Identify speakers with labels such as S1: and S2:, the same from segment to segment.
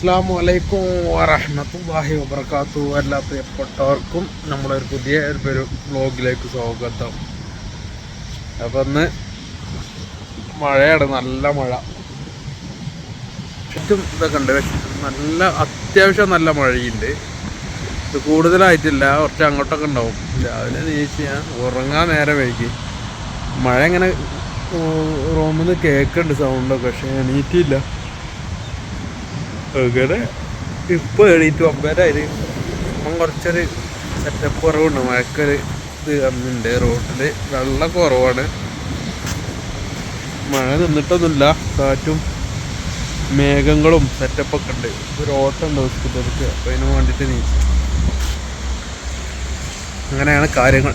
S1: അസ്സാം വലൈക്കും വറഹമത്തല്ലാഹി വബർക്കാത്തു എല്ലാ പ്രിയപ്പെട്ടവർക്കും നമ്മുടെ ഒരു പുതിയ ഒരു വ്ലോഗിലേക്ക് സ്വാഗതം. അപ്പം ഇന്ന് മഴയാണ് നല്ല മഴ. ചുറ്റും ഇതൊക്കെ ഉണ്ട്. നല്ല അത്യാവശ്യം നല്ല മഴയുണ്ട്. ഇത് കൂടുതലായിട്ടില്ല കുറച്ച് അങ്ങോട്ടൊക്കെ ഉണ്ടാവും. രാവിലെ നീച്ച് ഞാൻ ഉറങ്ങാൻ നേരം വൈകി. മഴ ഇങ്ങനെ റൂമിൽ നിന്ന് കേൾക്കുന്നുണ്ട് സൗണ്ടൊക്കെ പക്ഷേ എണീറ്റില്ല. അങ്ങനെ ഇപ്പോൾ എണീറ്റ് ഒമ്പതായി കുറച്ചൊരു സെറ്റപ്പ് കുറവുണ്ട്. മഴക്കൊരു ഇത് വന്നിട്ടുണ്ട് വെള്ളം കുറവാണ്. മഴ നിന്നിട്ടൊന്നുമില്ല. കാറ്റും മേഘങ്ങളും സെറ്റപ്പൊക്കെ ഉണ്ട്. ഒരു ഓട്ടം ഉണ്ട് ഹോസ്പിറ്റലിലേക്ക്. അപ്പം അതിന് വേണ്ടിയിട്ട് നീ അങ്ങനെയാണ് കാര്യങ്ങൾ.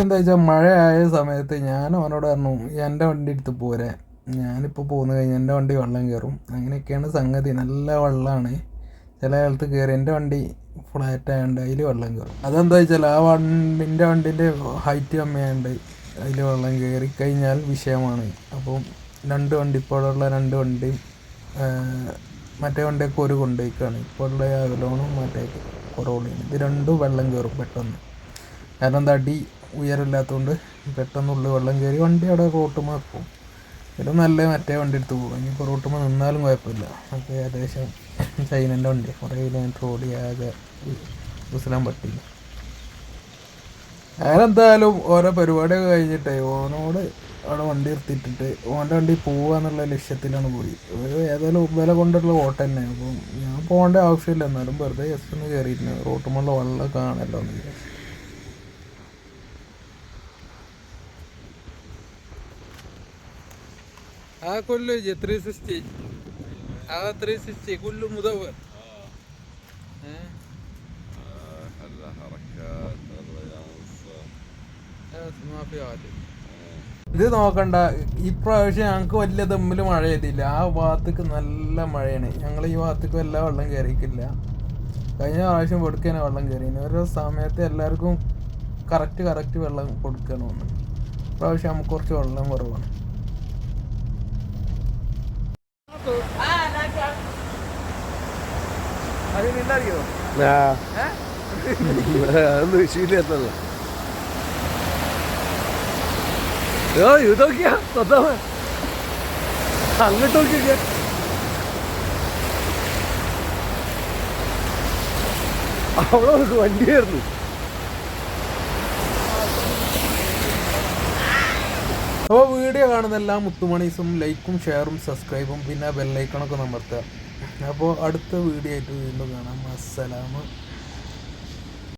S1: എന്താ വെച്ചാൽ മഴ ആയ സമയത്ത് ഞാൻ അവനോട് പറഞ്ഞു എന്റെ വണ്ടി എടുത്ത് പോരെ. ഞാനിപ്പോൾ പോകുന്ന കഴിഞ്ഞാൽ എന്റെ വണ്ടി വെള്ളം കയറും അങ്ങനെയൊക്കെയാണ് സംഗതി. നല്ല വെള്ളമാണ് ചില കാലത്ത് കയറി എന്റെ വണ്ടി ഫ്ലാറ്റ് ആയതുകൊണ്ട് അതിൽ വെള്ളം കയറും അതെന്താ വെച്ചാൽ ആ വണ്ടിന്റെ വണ്ടിന്റെ ഹൈറ്റ് കമ്മിയായതുകൊണ്ട് അതിൽ വെള്ളം കയറി കഴിഞ്ഞാൽ വിഷയമാണ്. അപ്പം രണ്ട് വണ്ടി ഇപ്പോഴുള്ള രണ്ട് വണ്ടി മറ്റേ വണ്ടിയൊക്കെ ഒരു കൊണ്ടുപോയിക്കാണ് ഇപ്പോഴുള്ള അകലോണും മറ്റേ കുറവുള്ളതാണ് ഇത് രണ്ടും വെള്ളം കയറും പെട്ടെന്ന്. കാരണം എന്താ അടി ഉയരമില്ലാത്തതുകൊണ്ട് പെട്ടെന്ന് ഉള്ളിൽ വെള്ളം കയറി വണ്ടി അവിടെ റോട്ടുമ്മ വെക്കും. ഇത് നല്ല മറ്റേ വണ്ടി എടുത്ത് പോകും. ഇനിയിപ്പോൾ റോട്ടുമ്മ നിന്നാലും കുഴപ്പമില്ല. നമുക്ക് ഏകദേശം ചൈനന്റെ വണ്ടി. കുറേ കിലോമീറ്റർ ഓടി ആകെ ഉസലാൻ പറ്റില്ല ഞാനെന്തായാലും ഓരോ പരിപാടിയൊക്കെ കഴിഞ്ഞിട്ടേ ഓനോട് അവിടെ വണ്ടി നിർത്തിയിട്ടിട്ട് ഓന്റെ വണ്ടി പോവാന്നുള്ള ലക്ഷ്യത്തിലാണ് പോയി. ഒരു ഏതായാലും വില കൊണ്ടുള്ള ഓട്ടം തന്നെ. അപ്പം ഞാൻ പോകേണ്ട ആവശ്യമില്ല. എന്നാലും വെറുതെ എസ് ഒന്ന് കയറിയിരുന്നു റോട്ടുമുള്ള വെള്ളം കാണല്ലോ എന്ന് വിചാരിച്ചു. ها كله يجي 360 هذا 360 كله مدور ها
S2: آه، هلا حركات هلا ينص
S1: بس ما في عادي ഇത് നോക്കണ്ട ഇപ്രാവശ്യം ഞങ്ങൾക്ക് വലിയ തമ്മിൽ മഴ ചെയ്തില്ല ആ ഭാഗത്തേക്ക് നല്ല മഴയാണ് ഞങ്ങൾ ഈ ഭാഗത്തേക്ക് എല്ലാ വെള്ളം കയറിയിട്ടില്ല കഴിഞ്ഞ പ്രാവശ്യം കൊടുക്കാനാ വെള്ളം കയറി ഓരോ സമയത്ത് എല്ലാവർക്കും കറക്റ്റ് കറക്റ്റ് വെള്ളം കൊടുക്കണം ഒന്ന് ഇപ്രാവശ്യം നമുക്ക് കുറച്ച് വെള്ളം കുറവാണ്
S2: അതൊന്നും വിഷയമില്ലാത്തല്ല ഇതൊക്കെയാ സ്വന്തം അങ്ങോട്ട് നോക്കിയൊക്കെ. അവിടെ വണ്ടിയായിരുന്നു
S1: അപ്പോൾ വീഡിയോ കാണുന്ന എല്ലാ മുത്തുമണീസും ലൈക്കും ഷെയറും സബ്സ്ക്രൈബും പിന്നെ ബെല്ലൈക്കണൊക്കെ നമർത്തുക. അപ്പോൾ അടുത്ത വീഡിയോ ആയിട്ട് വീണ്ടും കാണാം. അസ്സലാമ